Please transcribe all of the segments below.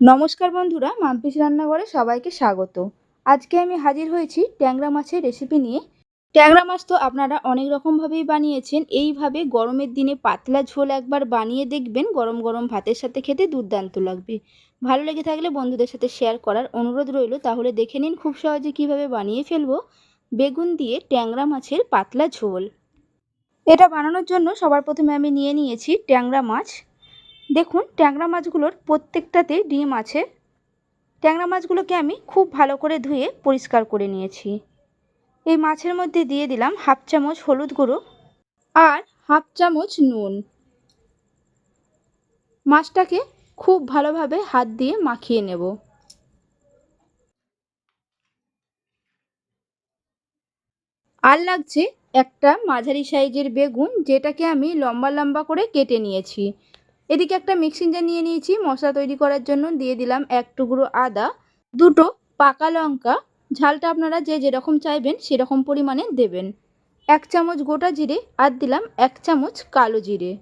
নমস্কার বন্ধুরা, মাম্পিস রান্নাঘরে সবাইকে স্বাগত। আজকে আমি হাজির হয়েছি ট্যাংরা মাছের রেসিপি নিয়ে। ট্যাংরা মাছ তো আপনারা অনেক রকমভাবেই বানিয়েছেন। এইভাবে গরমের দিনে পাতলা ঝোল একবার বানিয়ে দেখবেন, গরম গরম ভাতের সাথে খেতে দুর্দান্ত লাগবে। ভালো লেগে থাকলে বন্ধুদের সাথে শেয়ার করার অনুরোধ রইল। তাহলে দেখে নিন খুব সহজে কীভাবে বানিয়ে ফেলব বেগুন দিয়ে ট্যাংরা মাছের পাতলা ঝোল। এটা বানানোর জন্য সবার প্রথমে আমি নিয়ে নিয়েছি ট্যাংরা মাছ। দেখুন, ট্যাংরা মাছগুলোর প্রত্যেকটাতে ডিম আছে। ট্যাংরা মাছগুলোকে আমি খুব ভালো করে ধুয়ে পরিষ্কার করে নিয়েছি। এই মাছের মধ্যে দিয়ে দিলাম হাফ চামচ হলুদ গুঁড়ো আর হাফ চামচ নুন। মাছটাকে খুব ভালোভাবে হাত দিয়ে মাখিয়ে নেব। আর লাগছে একটা মাঝারি সাইজের বেগুন, যেটাকে আমি লম্বা লম্বা করে কেটে নিয়েছি। এদিকে একটা মিক্সিং জার নিয়ে নিয়েছি, মশলা তৈরি করার জন্য দিয়ে দিলাম এক টুকরো আদা, দুটো পাকা লঙ্কা, ঝালটা আপনারা যে যেরকম চাইবেন সেরকম পরিমাণে দেবেন। এক চামচ গোটা জিরে আর দিলাম এক চামচ কালো জিরে।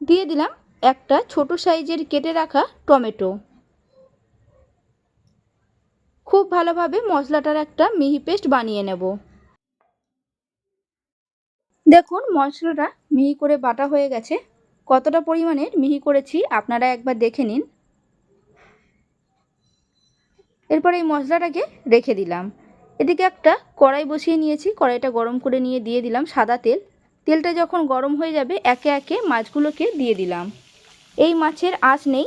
দিয়ে দিলাম একটা ছোট সাইজের কেটে রাখা টমেটো। খুব ভালোভাবে মশলাটার একটা মিহি পেস্ট বানিয়ে নেব। দেখুন মশলাটা মিহি করে বাটা হয়ে গেছে। কতটা পরিমাণের মিহি করেছি আপনারা একবার দেখে নিন। এরপর এই মশলাটাকে রেখে দিলাম। এদিকে একটা কড়াই বসিয়ে নিয়েছি, কড়াইটা গরম করে নিয়ে দিয়ে দিলাম সাদা তেল। তেলটা যখন গরম হয়ে যাবে, একে একে মাছগুলোকে দিয়ে দিলাম। এই মাছের আঁচ নেই,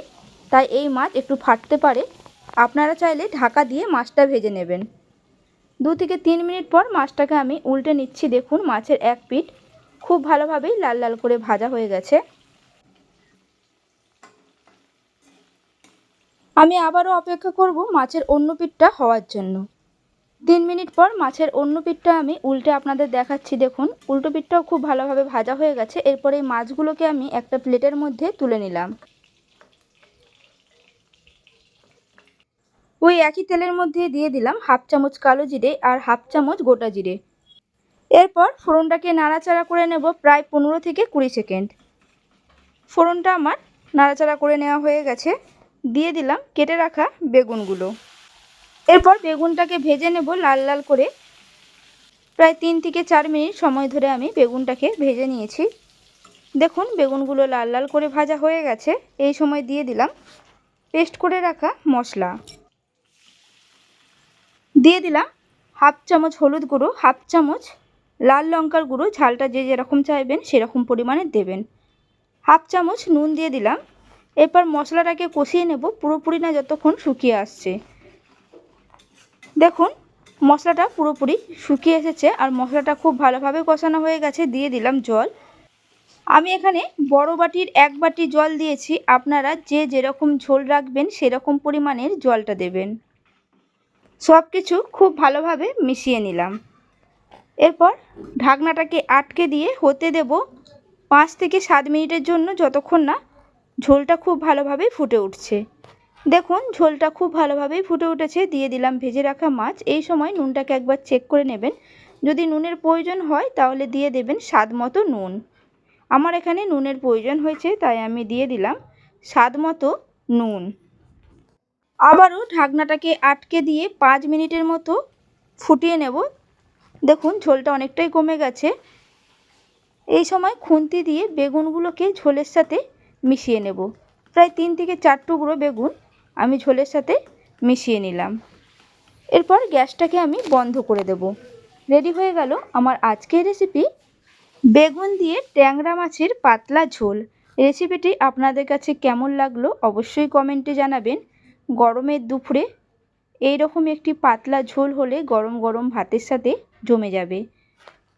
তাই এই মাছ একটু ফাটতে পারে। আপনারা চাইলে ঢাকা দিয়ে মাছটা ভেজে নেবেন। দু থেকে তিন মিনিট পর মাছটাকে আমি উল্টে নিচ্ছি। দেখুন, মাছের এক পিঠ খুব ভালোভাবেই লাল লাল করে ভাজা হয়ে গেছে। আমি আবারও অপেক্ষা করব মাছের অন্য পিঠটা হওয়ার জন্য। তিন মিনিট পর মাছের অন্য পিঠটা আমি উল্টে আপনাদের দেখাচ্ছি, দেখুন। উল্টো পিঠটাও খুব ভালোভাবে ভাজা হয়ে গেছে। এরপর এই মাছগুলোকে আমি একটা প্লেটের মধ্যে তুলে নিলাম। ওই একই তেলের মধ্যে দিয়ে দিলাম হাফ চামচ কালো জিরে আর হাফ চামচ গোটা জিরে। এরপর ফোড়নটাকে নাড়াচাড়া করে নেব প্রায় পনেরো থেকে কুড়ি সেকেন্ড। ফোড়নটা আমার নাড়াচাড়া করে নেওয়া হয়ে গেছে। দিয়ে দিলাম কেটে রাখা বেগুনগুলো। এরপর বেগুনটাকে ভেজে নেব লাল লাল করে। প্রায় তিন থেকে চার মিনিট সময় ধরে আমি বেগুনটাকে ভেজে নিয়েছি। দেখুন, বেগুনগুলো লাল লাল করে ভাজা হয়ে গেছে। এই সময় দিয়ে দিলাম পেস্ট করে রাখা মশলা। দিয়ে দিলাম হাফ চামচ হলুদ গুঁড়ো, হাফ চামচ লাল লঙ্কার গুঁড়ো, ঝালটা যে যেরকম চাইবেন সেরকম পরিমাণে দেবেন। হাফ চামচ নুন দিয়ে দিলাম। এরপর মশলাটাকে কষিয়ে নেব, পুরোপুরি না যতক্ষণ শুকিয়ে আসছে। দেখুন, মশলাটা পুরোপুরি শুকিয়ে এসেছে আর মশলাটা খুব ভালোভাবে কষানো হয়ে গেছে, দিয়ে দিলাম জল। আমি এখানে বড় বাটির এক বাটি জল দিয়েছি, আপনারা যে যেরকম ঝোল রাখবেন সেরকম পরিমাণের জলটা দেবেন। সব কিছু খুব ভালোভাবে মিশিয়ে নিলাম। এরপর ঢাকনাটাকে আটকে দিয়ে হতে দেব পাঁচ থেকে সাত মিনিটের জন্য, যতক্ষণ না ঝোলটা খুব ভালোভাবেই ফুটে উঠছে। দেখুন, ঝোলটা খুব ভালোভাবেই ফুটে উঠেছে। দিয়ে দিলাম ভেজে রাখা মাছ। এই সময় নুনটাকে একবার চেক করে নেবেন। যদি নুনের প্রয়োজন হয়, তাহলে দিয়ে দেবেন স্বাদ মতো নুন। আমার এখানে নুনের প্রয়োজন হয়েছে, তাই আমি দিয়ে দিলাম স্বাদ মতো নুন। আবারও ঢাকনাটাকে আটকে দিয়ে পাঁচ মিনিটের মতো ফুটিয়ে নেব। দেখুন, ঝোলটা অনেকটাই কমে গেছে। এই সময় খুন্তি দিয়ে বেগুনগুলোকে ঝোলের সাথে মিশিয়ে নেব। প্রায় তিন থেকে চার টুকরো বেগুন আমি ঝোলের সাথে মিশিয়ে নিলাম। এরপর গ্যাসটাকে আমি বন্ধ করে দেব। রেডি হয়ে গেল আমার আজকের রেসিপি। বেগুন দিয়ে ট্যাংরা মাছের পাতলা ঝোল। রেসিপিটি আপনাদের কাছে কেমন লাগল অবশ্যই কমেন্টে জানাবেন। গরমের দুপুরে এই রকম একটি পাতলা ঝোল হলে গরম গরম ভাতের সাথে জমে যাবে।